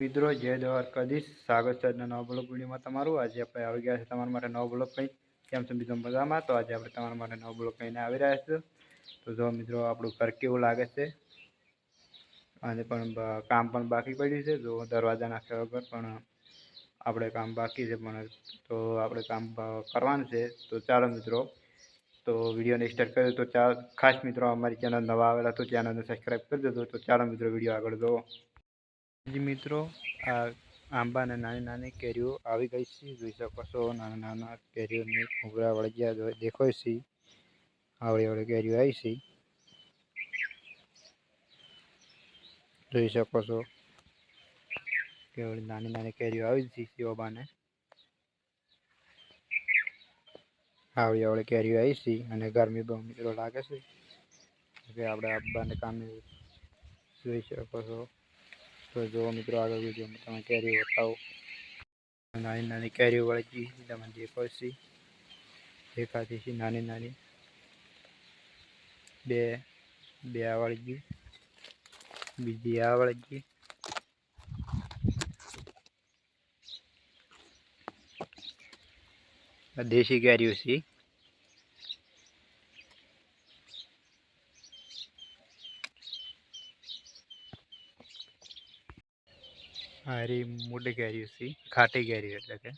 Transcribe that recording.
મિત્રો જય દ્વારકાધીશ છે આજના નવા બ્લોક વિડીયોમાં તમારું. આજે આપણે આવી ગયા છે તમારા માટે નવો બ્લોક કંઈ કેમ છો મિત્રો મજામાં? તો આજે આપણે તમારા માટે નવો બ્લોક કહીને આવી રહ્યા છીએ. તો જો મિત્રો આપણું ઘર કેવું લાગે છે? અને પણ કામ પણ બાકી પડ્યું છે. જો દરવાજા નાખ્યા વગર પણ આપણે કામ બાકી છે પણ તો આપણે કામ કરવાનું છે. તો ચાલો મિત્રો, તો વિડીયોને સ્ટાર્ટ કર્યો તો ચાલ ખાસ મિત્રો અમારી ચેનલ નવા આવેલા તો ચેનલને સબસ્ક્રાઈબ કરી દેજો. તો ચાલો મિત્રો વીડિયો આગળ જુઓ મિત્રો, આ આંબાને નાની નાની કેરીઓ આવી ગઈ છે. જોઈ શકો છો, નાના નાના કેરીઓની ઉભરા વળગ્યા દેખાય છે. આવડી આવડી કેરીઓ આવી છે. જોઈ શકો છો કેવડી નાની નાની કેરીઓ આવી છે શિવબાને આવડી આવડી કેરીઓ આવી છે અને ગરમી બહુ મિત્રો લાગે છે. એટલે આપણે આંબાને કામે જોઈ શકો છો. તો જો મિત્રો આગળ વિડીયોમાં તમે કેરીઓ બતાવો. નાની નાની કેરીઓ વળગી તમે દેખાય દેખાતી છે નાની નાની. બે બે આ વળગી, બીજી આ વળગી. દેશી કેરીઓ છે. હારી મોટી કેરીઓ છે ખાટી કેરીઓ એટલે કે.